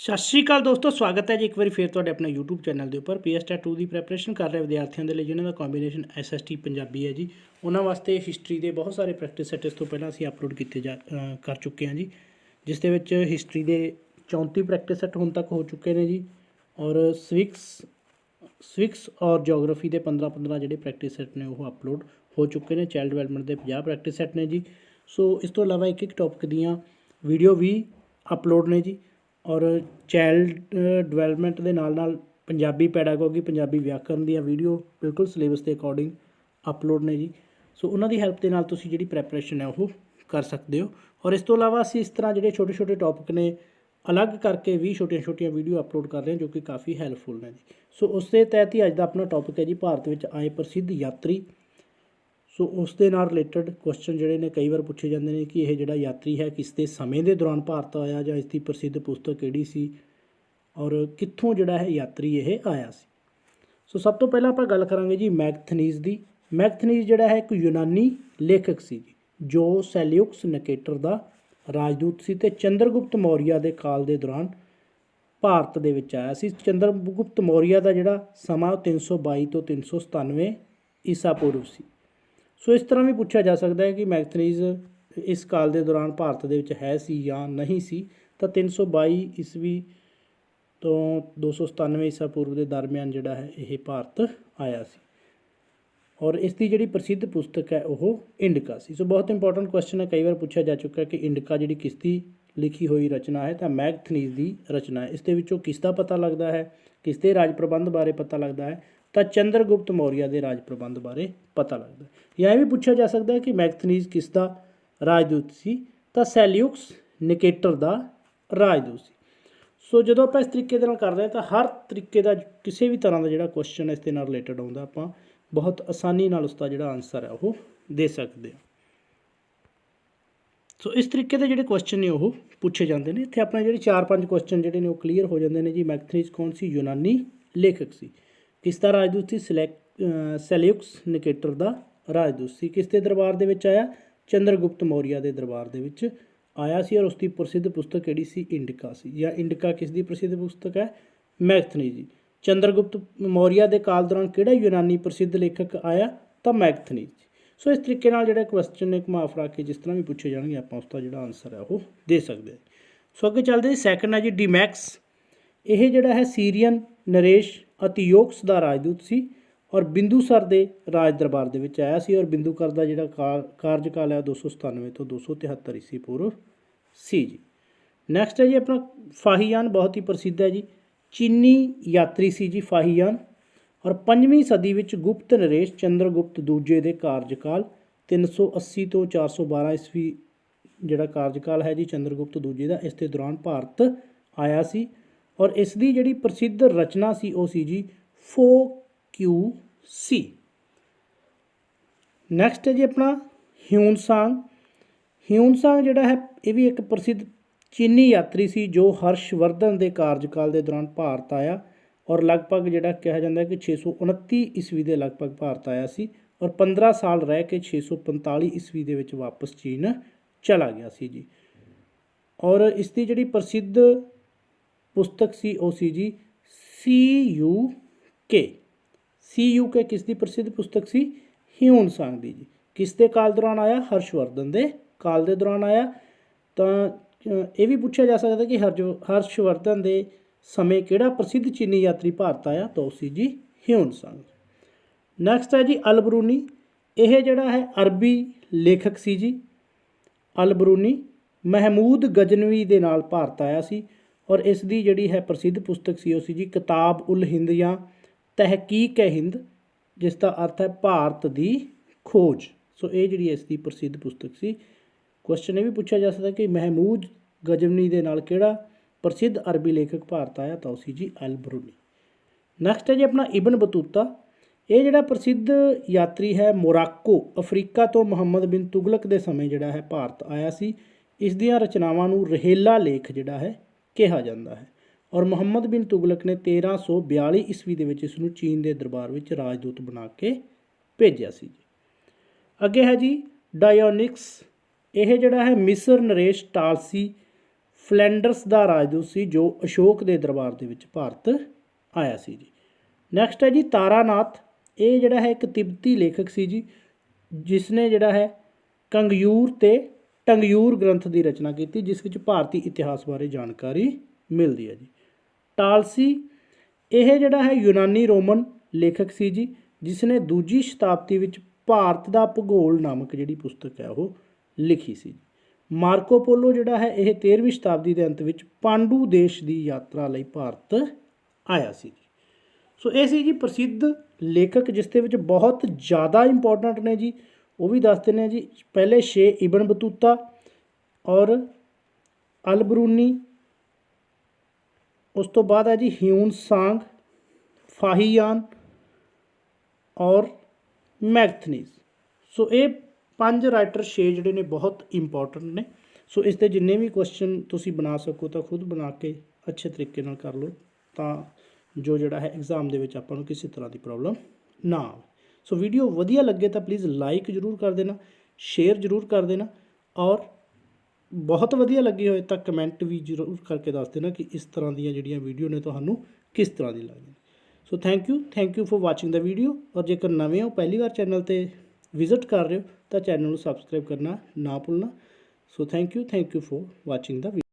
ਸਤਿ ਸ਼੍ਰੀ ਅਕਾਲ ਦੋਸਤੋ, ਸਵਾਗਤ ਹੈ ਜੀ ਇੱਕ ਵਾਰੀ ਫੇਰ ਤੁਹਾਡੇ ਆਪਣੇ YouTube ਚੈਨਲ ਦੇ ਉੱਪਰ। ਪੀਐਸਟੈਟ 2 ਦੀ ਪ੍ਰੈਪਰੇਸ਼ਨ ਕਰ ਰਹੇ ਵਿਦਿਆਰਥੀਆਂ ਦੇ ਲਈ, ਜਿਨ੍ਹਾਂ ਦਾ ਕੰਬੀਨੇਸ਼ਨ ਐਸਐਸਟੀ ਪੰਜਾਬੀ ਹੈ ਜੀ। ਉਹਨਾਂ ਵਾਸਤੇ ਹਿਸਟਰੀ ਦੇ ਬਹੁਤ ਸਾਰੇ ਪ੍ਰੈਕਟਿਸ ਸੈਟ ਇਸ ਤੋਂ ਪਹਿਲਾਂ ਅਸੀਂ ਅਪਲੋਡ ਕੀਤੇ ਜਾ ਕਰ ਚੁੱਕੇ ਹਾਂ ਜੀ, ਜਿਸ ਦੇ ਵਿੱਚ ਹਿਸਟਰੀ ਦੇ 34 ਪ੍ਰੈਕਟਿਸ ਸੈਟ ਹੁਣ ਤੱਕ ਹੋ ਚੁੱਕੇ ਨੇ ਜੀ ਔਰ ਸਵਿਕਸ ਸਵਿਕਸ ਔਰ ਜੀਓਗ੍ਰਾਫੀ ਦੇ 15 15 ਜਿਹੜੇ ਪ੍ਰੈਕਟਿਸ ਸੈਟ ਨੇ ਉਹ ਅਪਲੋਡ ਹੋ ਚੁੱਕੇ ਨੇ। ਚਾਈਲਡ ਡਿਵੈਲਪਮੈਂਟ ਦੇ 50 ਪ੍ਰੈਕਟਿਸ ਸੈਟ ਨੇ ਜੀ। ਸੋ ਇਸ ਤੋਂ ਇਲਾਵਾ ਇੱਕ ਇੱਕ ਟੌਪਿਕ ਦੀਆਂ ਵੀਡੀਓ ਵੀ ਅਪਲੋਡ ਨੇ ਜੀ। ਔਰ ਚਾਇਲਡ ਡਿਵੈਲਪਮੈਂਟ ਦੇ ਨਾਲ ਨਾਲ ਪੰਜਾਬੀ ਪੈਡਾਗੋਗੀ ਪੰਜਾਬੀ ਵਿਆਕਰਨ ਦੀਆਂ ਵੀਡੀਓ ਬਿਲਕੁਲ ਸਿਲੇਬਸ ਦੇ ਅਕੋਰਡਿੰਗ ਅਪਲੋਡ ਨੇ ਜੀ। ਸੋ ਉਹਨਾਂ ਦੀ ਹੈਲਪ ਦੇ ਨਾਲ ਤੁਸੀਂ ਜਿਹੜੀ ਪ੍ਰੈਪਰੇਸ਼ਨ ਹੈ, ਉਹ ਕਰ ਸਕਦੇ ਹੋ। ਔਰ ਇਸ ਤੋਂ ਇਲਾਵਾ ਅਸੀਂ ਇਸ ਤਰ੍ਹਾਂ ਜਿਹੜੇ ਛੋਟੇ ਛੋਟੇ ਟੌਪਿਕ ਨੇ, ਅਲੱਗ ਕਰਕੇ ਵੀ ਛੋਟੀਆਂ ਛੋਟੀਆਂ ਵੀਡੀਓ ਅਪਲੋਡ ਕਰ ਰਹੇ ਹਾਂ, ਜੋ ਕਿ ਕਾਫੀ ਹੈਲਪਫੁਲ ਨੇ ਜੀ। ਸੋ ਉਸ ਦੇ ਤਹਿਤ ਹੀ ਅੱਜ ਦਾ ਆਪਣਾ ਟੌਪਿਕ ਹੈ ਜੀ, ਭਾਰਤ ਵਿੱਚ ਆਏ ਪ੍ਰਸਿੱਧ ਯਾਤਰੀ ਸੋ ਉਸ ਦੇ ਨਾਲ ਰਿਲੇਟਡ ਕੁਐਸਚਨ ਜਿਹੜੇ ਨੇ ਕਈ ਵਾਰ ਪੁੱਛੇ ਜਾਂਦੇ ਨੇ ਕਿ ਇਹ ਜਿਹੜਾ ਯਾਤਰੀ ਹੈ, ਕਿਸ ਦੇ ਸਮੇਂ ਦੇ ਦੌਰਾਨ ਭਾਰਤ ਆਇਆ ਜਾਂ ਇਸ ਦੀ ਪ੍ਰਸਿੱਧ ਪੁਸਤਕ ਕਿਹੜੀ ਸੀ ਔਰ ਕਿੱਥੋਂ ਜਿਹੜਾ ਹੈ ਯਾਤਰੀ ਇਹ ਆਇਆ ਸੀ? ਸੋ ਸਭ ਤੋਂ ਪਹਿਲਾਂ ਆਪਾਂ ਗੱਲ ਕਰਾਂਗੇ ਜੀ ਮੈਗਥਨੀਜ਼ ਦੀ। ਮੈਗਥਨੀਜ਼ ਜਿਹੜਾ ਹੈ ਇੱਕ ਯੂਨਾਨੀ ਲੇਖਕ ਸੀ ਜੀ, ਜੋ ਸੈਲਿਊਕਸ ਨਕੇਟਰ ਦਾ ਰਾਜਦੂਤ ਸੀ ਤੇ ਚੰਦਰਗੁਪਤ ਮੌਰੀਆ ਦੇ ਕਾਲ ਦੇ ਦੌਰਾਨ ਭਾਰਤ ਦੇ ਵਿੱਚ ਆਇਆ ਸੀ। ਚੰਦਰਗੁਪਤ ਮੌਰੀਆ ਦਾ ਜਿਹੜਾ ਸਮਾਂ ਉਹ 322 ਤੋਂ 397 ਈਸਾ ਪੂਰਵ ਸੀ। ਸੋ ਇਸ ਤਰ੍ਹਾਂ ਵੀ ਪੁੱਛਿਆ ਜਾ ਸਕਦਾ ਹੈ ਕਿ ਮੈਗਥਨੀਜ਼ ਇਸ ਕਾਲ ਦੇ ਦੌਰਾਨ ਭਾਰਤ ਦੇ ਵਿੱਚ ਹੈ ਸੀ ਜਾਂ ਨਹੀਂ ਸੀ, ਤਾਂ 322 ਈਸਵੀ ਤੋਂ 297 ਈਸਾ ਪੂਰਵ ਦੇ ਦਰਮਿਆਨ ਜਿਹੜਾ ਹੈ ਇਹ ਭਾਰਤ ਆਇਆ ਸੀ। ਔਰ ਇਸ ਦੀ ਜਿਹੜੀ ਪ੍ਰਸਿੱਧ ਪੁਸਤਕ ਹੈ ਉਹ ਇੰਡਕਾ ਸੀ। ਸੋ ਬਹੁਤ ਇੰਪੋਰਟੈਂਟ ਕੁਐਸਚਨ ਹੈ, ਕਈ ਵਾਰ ਪੁੱਛਿਆ ਜਾ ਚੁੱਕਾ ਕਿ ਇੰਡਕਾ ਜਿਹੜੀ ਕਿਸਤੀ ਲਿਖੀ ਹੋਈ ਰਚਨਾ ਹੈ ਤਾਂ ਮੈਗਥਨੀਜ਼ ਦੀ ਰਚਨਾ ਹੈ। ਇਸ ਦੇ ਵਿੱਚੋਂ ਕਿਸ ਦਾ ਪਤਾ ਲੱਗਦਾ ਹੈ? ਕਿਸ ਦੇ ਰਾਜ ਪ੍ਰਬੰਧ ਬਾਰੇ ਪਤਾ ਲੱਗਦਾ ਹੈ? ਤਾਂ ਚੰਦਰਗੁਪਤ ਮੌਰੀਆ ਦੇ ਰਾਜ ਪ੍ਰਬੰਧ ਬਾਰੇ ਪਤਾ ਲੱਗਦਾ ਹੈ। ਜਾਂ ਇਹ ਵੀ ਪੁੱਛਿਆ ਜਾ ਸਕਦਾ ਹੈ ਕਿ ਮੈਗਥਨੀਜ਼ ਕਿਸ ਦਾ ਰਾਜਦੂਤ ਸੀ? ਤਾਂ ਸੈਲਿਊਕਸ ਨਿਕੇਟਰ ਦਾ ਰਾਜਦੂਤ ਸੀ। ਸੋ ਜਦੋਂ ਆਪਾਂ ਇਸ ਤਰੀਕੇ ਦੇ ਨਾਲ ਕਰਦੇ ਹਾਂ ਤਾਂ ਹਰ ਤਰੀਕੇ ਦਾ ਕਿਸੇ ਵੀ ਤਰ੍ਹਾਂ ਦਾ ਜਿਹੜਾ ਕੁਐਸਚਨ ਇਸ ਦੇ ਨਾਲ ਰਿਲੇਟਡ ਆਉਂਦਾ ਆਪਾਂ ਬਹੁਤ ਆਸਾਨੀ ਨਾਲ ਉਸ ਦਾ ਜਿਹੜਾ ਆਨਸਰ ਹੈ ਉਹ ਦੇ ਸਕਦੇ ਹਾਂ। ਸੋ ਇਸ ਤਰੀਕੇ ਦੇ ਜਿਹੜੇ ਕੁਐਸਚਨ ਨੇ ਉਹ ਪੁੱਛੇ ਜਾਂਦੇ ਨੇ। ਇੱਥੇ ਆਪਣੇ ਜਿਹੜੇ 4-5 ਕੁਐਸਚਨ ਜਿਹੜੇ ਨੇ ਉਹ ਕਲੀਅਰ ਹੋ ਜਾਂਦੇ ਨੇ ਜੀ। ਮੈਗਥਨੀਜ਼ ਕੌਣ ਸੀ? ਯੂਨਾਨੀ ਲੇਖਕ ਸੀ। ਕਿਸ ਦਾ ਰਾਜਦੂਤ ਸੀ? ਸਿਲੈਕ, ਅਹ ਸੈਲਿਊਕਸ ਨਿਕੇਟਰ ਦਾ ਰਾਜਦੂਤ ਸੀ। ਕਿਸ ਦੇ ਦਰਬਾਰ ਦੇ ਵਿੱਚ ਆਇਆ? ਚੰਦਰਗੁਪਤ ਮੌਰੀਆ ਦੇ ਦਰਬਾਰ ਦੇ ਵਿੱਚ ਆਇਆ ਸੀ ਔਰ ਉਸ ਦੀ ਪ੍ਰਸਿੱਧ ਪੁਸਤਕ ਕਿਹੜੀ ਸੀ? ਇੰਡਿਕਾ ਸੀ। ਜਾਂ ਇੰਡਿਕਾ ਕਿਸ ਦੀ ਪ੍ਰਸਿੱਧ ਪੁਸਤਕ ਹੈ? ਮੈਗਥਨੀ ਜੀ। ਚੰਦਰਗੁਪਤ ਮੌਰੀਆ ਦੇ ਕਾਲ ਦੌਰਾਨ ਕਿਹੜਾ ਯੂਨਾਨੀ ਪ੍ਰਸਿੱਧ ਲੇਖਕ ਆਇਆ? ਤਾਂ ਮੈਗਥਨੀ ਜੀ। ਸੋ ਇਸ ਤਰੀਕੇ ਨਾਲ ਜਿਹੜਾ ਕੁਐਸਚਨ ਨੇ ਘੁਮਾ ਫਰਾ ਕੇ ਜਿਸ ਤਰ੍ਹਾਂ ਵੀ ਪੁੱਛੇ ਜਾਣਗੇ, ਆਪਾਂ ਉਸ ਦਾ ਜਿਹੜਾ ਆਨਸਰ ਹੈ ਉਹ ਦੇ ਸਕਦੇ ਸੋ ਅੱਗੇ ਚੱਲਦੇ ਜੀ ਸੈਕੰਡ ਹੈ ਜੀ ਡੀਮੈਕਸ ਇਹ ਜਿਹੜਾ ਹੈ ਸੀਰੀਅਨ ਨਰੇਸ਼ ਅਤੀਯੋਕਸ ਦਾ ਰਾਜਦੂਤ ਸੀ ਔਰ ਬਿੰਦੂਸਰ ਦੇ ਰਾਜ ਦਰਬਾਰ ਦੇ ਵਿੱਚ ਆਇਆ ਸੀ ਔਰ ਬਿੰਦੂਕਰ ਦਾ ਜਿਹੜਾ ਕਾ- ਕਾਰਜਕਾਲ ਹੈ 297 ਤੋਂ 273 ਈਸਵੀ ਪੂਰਵ ਸੀ ਜੀ। ਨੈਕਸਟ ਹੈ ਜੀ, ਆਪਣਾ ਫਾਹੀਆਨ, ਬਹੁਤ ਹੀ ਪ੍ਰਸਿੱਧ ਹੈ ਜੀ। ਚੀਨੀ ਯਾਤਰੀ ਸੀ ਜੀ ਫਾਹੀਆਨ। ਔਰ 5ਵੀਂ ਸਦੀ ਵਿੱਚ ਗੁਪਤ ਨਰੇਸ਼ ਚੰਦਰਗੁਪਤ ਦੂਜੇ ਦੇ ਕਾਰਜਕਾਲ 380 ਤੋਂ 412 ਈਸਵੀ ਜਿਹੜਾ ਕਾਰਜਕਾਲ ਹੈ ਜੀ ਚੰਦਰਗੁਪਤ ਦੂਜੇ ਦਾ, ਇਸ ਦੇ ਦੌਰਾਨ ਭਾਰਤ ਆਇਆ ਸੀ ਔਰ ਇਸ ਦੀ ਜਿਹੜੀ ਪ੍ਰਸਿੱਧ ਰਚਨਾ ਸੀ ਉਹ ਸੀ ਜੀ ਫੋ ਕਿਊ ਸੀ। ਨੈਕਸਟ ਹੈ ਜੀ ਆਪਣਾ ਹਿਊਨਸਾਂਗ ਹਿਊਨਸਾਂਗ ਜਿਹੜਾ ਹੈ, ਇਹ ਵੀ ਇੱਕ ਪ੍ਰਸਿੱਧ ਚੀਨੀ ਯਾਤਰੀ ਸੀ ਜੋ ਹਰਸ਼ਵਰਧਨ ਦੇ ਕਾਰਜਕਾਲ ਦੇ ਦੌਰਾਨ ਭਾਰਤ ਆਇਆ। ਔਰ ਲਗਭਗ ਜਿਹੜਾ ਕਿਹਾ ਜਾਂਦਾ ਹੈ ਕਿ 629 ਈਸਵੀ ਦੇ ਲਗਭਗ ਭਾਰਤ ਆਇਆ ਸੀ ਔਰ 15 ਸਾਲ ਰਹਿ ਕੇ 645 ਈਸਵੀ ਦੇ ਵਿੱਚ ਵਾਪਸ ਚੀਨ ਚਲਾ ਗਿਆ ਸੀ ਜੀ। ਔਰ ਇਸ ਦੀ ਜਿਹੜੀ ਪ੍ਰਸਿੱਧ ਪੁਸਤਕ ਸੀ ਉਹ ਸੀ ਜੀ ਸੀ ਯੂ ਕੇ। ਸੀ ਯੂ ਕੇ ਕਿਸ ਦੀ ਪ੍ਰਸਿੱਧ ਪੁਸਤਕ ਸੀ? ਹਿਊਨ ਸੰਗ ਦੀ ਜੀ। ਕਿਸ ਦੇ ਕਾਲ ਦੌਰਾਨ ਆਇਆ? ਹਰਸ਼ਵਰਧਨ ਦੇ ਕਾਲ ਦੇ ਦੌਰਾਨ ਆਇਆ। ਤਾਂ ਇਹ ਵੀ ਪੁੱਛਿਆ ਜਾ ਸਕਦਾ ਕਿ ਹਰਜ ਹਰਸ਼ਵਰਧਨ ਦੇ ਸਮੇਂ ਕਿਹੜਾ ਪ੍ਰਸਿੱਧ ਚੀਨੀ ਯਾਤਰੀ ਭਾਰਤ ਆਇਆ? ਤਾਂ ਉਹ ਸੀ ਜੀ ਹਿਊਨ ਸੰਗ। ਨੈਕਸਟ ਹੈ ਜੀ ਅਲਬਰੂਨੀ। ਇਹ ਜਿਹੜਾ ਹੈ ਅਰਬੀ ਲੇਖਕ ਸੀ ਜੀ। ਅਲਬਰੂਨੀ ਮਹਿਮੂਦ ਗਜਨਵੀ ਦੇ ਨਾਲ ਭਾਰਤ ਆਇਆ ਸੀ ਔਰ ਇਸ ਦੀ ਜਿਹੜੀ ਹੈ ਪ੍ਰਸਿੱਧ ਪੁਸਤਕ ਸੀ ਉਹ ਸੀ ਜੀ ਕਿਤਾਬ ਉਲ ਹਿੰਦ ਜਾਂ ਤਹਿਕੀਕ ਹੈ ਹਿੰਦ, ਜਿਸ ਦਾ ਅਰਥ ਹੈ ਭਾਰਤ ਦੀ ਖੋਜ। ਸੋ ਇਹ ਜਿਹੜੀ ਇਸ ਦੀ ਪ੍ਰਸਿੱਧ ਪੁਸਤਕ ਸੀ। ਕੁਐਸਚਨ ਇਹ ਵੀ ਪੁੱਛਿਆ ਜਾ ਸਕਦਾ ਕਿ ਮਹਿਮੂਦ ਗਜਨਵੀ ਦੇ ਨਾਲ ਕਿਹੜਾ ਪ੍ਰਸਿੱਧ ਅਰਬੀ ਲੇਖਕ ਭਾਰਤ ਆਇਆ ਤਾਂ ਉਹ ਸੀ ਜੀ ਅਲਬਰੂਨੀ ਨੈਕਸਟ ਹੈ ਜੀ ਆਪਣਾ ਇਬਨ ਬਤੂਤਾ। ਇਹ ਜਿਹੜਾ ਪ੍ਰਸਿੱਧ ਯਾਤਰੀ ਹੈ ਮੋਰਾਕੋ, ਅਫਰੀਕਾ ਤੋਂ ਮੁਹੰਮਦ ਬਿਨ ਤੁਗਲਕ ਦੇ ਸਮੇਂ ਜਿਹੜਾ ਹੈ ਭਾਰਤ ਆਇਆ ਸੀ। ਇਸ ਦੀਆਂ ਰਚਨਾਵਾਂ ਨੂੰ ਰਹਿਲਾ ਲੇਖ ਜਿਹੜਾ ਹੈ ਕਿਹਾ ਜਾਂਦਾ ਹੈ। ਔਰ ਮੁਹੰਮਦ ਬਿਨ ਤੁਗਲਕ ਨੇ 1342 ਈਸਵੀ ਦੇ ਵਿੱਚ ਇਸ ਨੂੰ ਚੀਨ ਦੇ ਦਰਬਾਰ ਵਿੱਚ ਰਾਜਦੂਤ ਬਣਾ ਕੇ ਭੇਜਿਆ ਸੀ ਜੀ। ਅੱਗੇ ਹੈ ਜੀ ਡਾਇਓਨਿਕਸ ਇਹ ਜਿਹੜਾ ਹੈ ਮਿਸਰ ਨਰੇਸ਼ ਟਾਲਸੀ ਫਲੈਂਡਰਸ ਦਾ ਰਾਜਦੂਤ ਸੀ ਜੋ ਅਸ਼ੋਕ ਦੇ ਦਰਬਾਰ ਦੇ ਵਿੱਚ ਭਾਰਤ ਆਇਆ ਸੀ ਜੀ। ਨੈਕਸਟ ਹੈ ਜੀ ਤਾਰਾਨਾਥ। ਇਹ ਜਿਹੜਾ ਹੈ ਇੱਕ ਤਿੱਬਤੀ ਲੇਖਕ ਸੀ ਜੀ ਜਿਸ ਨੇ ਜਿਹੜਾ ਹੈ ਕੰਗਯੂਰ ਤੇ ਟੰਗਯੂਰ ਗ੍ਰੰਥ ਦੀ ਰਚਨਾ ਕੀਤੀ, ਜਿਸ ਵਿੱਚ ਭਾਰਤੀ ਇਤਿਹਾਸ ਬਾਰੇ ਜਾਣਕਾਰੀ ਮਿਲਦੀ ਹੈ ਜੀ। ਟਾਲਸੀ। ਇਹ ਜਿਹੜਾ ਹੈ ਯੂਨਾਨੀ ਰੋਮਨ ਲੇਖਕ ਸੀ ਜੀ ਜਿਸ ਨੇ ਦੂਜੀ ਸ਼ਤਾਬਦੀ ਵਿੱਚ ਭਾਰਤ ਦਾ ਭੂਗੋਲ ਨਾਮਕ ਜਿਹੜੀ ਪੁਸਤਕ ਹੈ ਉਹ ਲਿਖੀ ਸੀ। ਮਾਰਕੋ ਪੋਲੋ ਜਿਹੜਾ ਹੈ, ਇਹ 13ਵੀਂ ਸ਼ਤਾਬਦੀ ਦੇ ਅੰਤ ਵਿੱਚ ਪਾਂਡੂ ਦੇਸ਼ ਦੀ ਯਾਤਰਾ ਲਈ ਭਾਰਤ ਆਇਆ ਸੀ ਜੀ। ਸੋ ਇਹ ਸੀ ਜੀ ਪ੍ਰਸਿੱਧ ਲੇਖਕ, ਜਿਸ ਦੇ ਵਿੱਚ ਬਹੁਤ ਜ਼ਿਆਦਾ ਇੰਪੋਰਟੈਂਟ ਨੇ ਜੀ। ਉਹ ਵੀ ਦੱਸ ਦਿੰਦੇ ਹਾਂ ਜੀ, ਪਹਿਲੇ ਛੇ ਇਬਨ ਬਤੂਤਾ ਔਰ ਅਲਬਰੂਨੀ ਉਸ ਤੋਂ ਬਾਅਦ ਹੈ ਜੀ ਹਿਊਨ ਸਾਂਗ, ਫਾਹੀਆਨ ਔਰ ਮੈਗਥਨੀਜ਼। ਸੋ ਇਹ ਪੰਜ ਰਾਈਟਰ ਛੇ ਜਿਹੜੇ ਨੇ ਬਹੁਤ ਇੰਪੋਰਟੈਂਟ ਨੇ। ਸੋ ਇਸ 'ਤੇ ਜਿੰਨੇ ਵੀ ਕੁਐਸਚਨ ਤੁਸੀਂ ਬਣਾ ਸਕੋ ਤਾਂ ਖੁਦ ਬਣਾ ਕੇ ਅੱਛੇ ਤਰੀਕੇ ਨਾਲ ਕਰ ਲਓ ਤਾਂ ਜੋ ਜਿਹੜਾ ਹੈ ਐਗਜ਼ਾਮ ਦੇ ਵਿੱਚ ਆਪਾਂ ਨੂੰ ਕਿਸੇ ਤਰ੍ਹਾਂ ਦੀ ਪ੍ਰੋਬਲਮ ਨਾ ਆਵੇ। ਸੋ ਵੀਡੀਓ ਵਧੀਆ ਲੱਗੇ ਤਾਂ ਪਲੀਜ਼ ਲਾਈਕ ਜ਼ਰੂਰ ਕਰ ਦੇਣਾ ਸ਼ੇਅਰ ਜ਼ਰੂਰ ਕਰ ਦੇਣਾ ਔਰ ਬਹੁਤ ਵਧੀਆ ਲੱਗੀ ਹੋਏ ਤਾਂ ਕਮੈਂਟ ਵੀ ਜ਼ਰੂਰ ਕਰਕੇ ਦੱਸ ਦੇਣਾ ਕਿ ਇਸ ਤਰ੍ਹਾਂ ਦੀਆਂ ਜਿਹੜੀਆਂ ਵੀਡੀਓ ਨੇ ਤੁਹਾਨੂੰ ਕਿਸ ਤਰ੍ਹਾਂ ਦੀ ਲੱਗਦੀਆਂ। So thank you thank you for watching the video ਔਰ ਜੇਕਰ ਨਵੇਂ ਹੋ ਪਹਿਲੀ ਵਾਰ ਚੈਨਲ ਤੇ ਵਿਜ਼ਿਟ ਕਰ ਰਹੇ ਹੋ ਤਾਂ ਚੈਨਲ ਨੂੰ ਸਬਸਕ੍ਰਾਈਬ ਕਰਨਾ ਨਾ ਭੁੱਲਣਾ। So thank you thank you for watching the